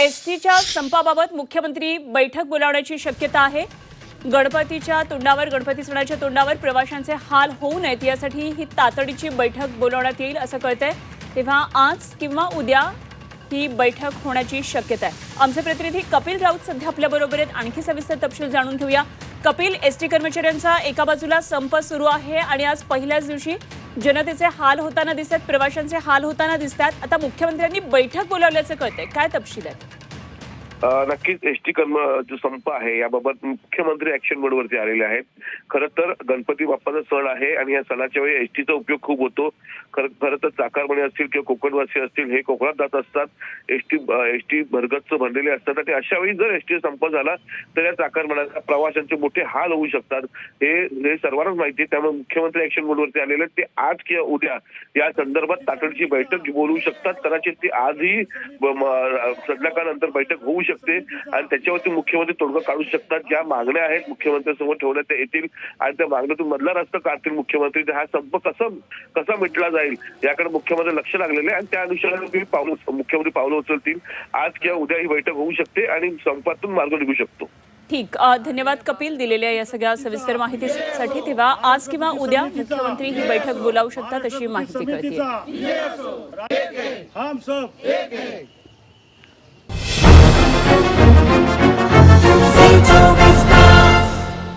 एसटीच्या संपाबाबत मुख्यमंत्री बैठक बोलावण्याची शक्यता आहे. गणपतीच्या तोंडावर गणपती सणाच्या तोंडावर प्रवाशांचे हाल होऊ नयेत यासाठी ही तातडीची बैठक बोलावण्यात येईल असं कळतंय. तेव्हा आज किंवा उद्या ही बैठक होण्याची शक्यता आहे. आमचे प्रतिनिधी कपिल राऊत सध्या आपल्याबरोबर आहेत. आणखी सविस्तर तपशील जाणून घेऊया. कपिल एसटी कर्मचाऱ्यांचा एका बाजूला संप सुरू आहे आणि आज पहिल्याच दिवशी जनतेचे हाल होताना दिसत प्रवाशांचे हाल होताना दिसतात. आता मुख्यमंत्र्यांनी बैठक बोलावल्याचं कळतंय. काय तपशील आहेत? नक्कीच एसटी कर्म जो संप आहे याबाबत मुख्यमंत्री ऍक्शन मोडवरती आलेले आहेत. खरं तर गणपती बाप्पाचा सण आहे आणि या सणाच्या वेळी एसटीचा उपयोग खूप होतो. खरं खरं तर चाकारमणी असतील किंवा कोकणवासी असतील हे कोकणात जात असतात. एसटी एसटी भरगच्च भरलेले असतात. आणि अशा वेळी जर एसटी संप झाला तर या चाकारमण्याचा प्रवाशांचे मोठे हाल होऊ शकतात. हे सर्वांनाच माहिती आहे. त्यामुळे मुख्यमंत्री ऍक्शन मोडवरती आलेले आहेत. ते आज किंवा उद्या या संदर्भात तातडीची बैठक बोलवू शकतात. कदाचित ती आजही संध्याकाळनंतर बैठक होऊ शकते. आणि त्याच्यावरती मुख्यमंत्री तोडगा काढू शकतात. ज्या मागण्या आहेत मुख्यमंत्र्यांसमोर ठेवण्यात येतील. आणि त्या मागण्यातून मधला रस्ता काढतील मुख्यमंत्री. तर हा संप कसा कसा मिटला जाईल याकडे मुख्यमंत्री लक्ष लागलेले आहे. आणि त्या अनुषंगाने तुम्ही पावलं मुख्यमंत्री पावलं उचलतील. आज किंवा उद्या ही बैठक होऊ शकते आणि संपातून मार्ग निघू शकतो. ठीक. धन्यवाद कपिल दिलेल्या या सगळ्या सविस्तर माहितीसाठी. तेव्हा आज किंवा उद्या मुख्यमंत्री ही बैठक बोलावू शकतात अशी माहिती कळते हम सब.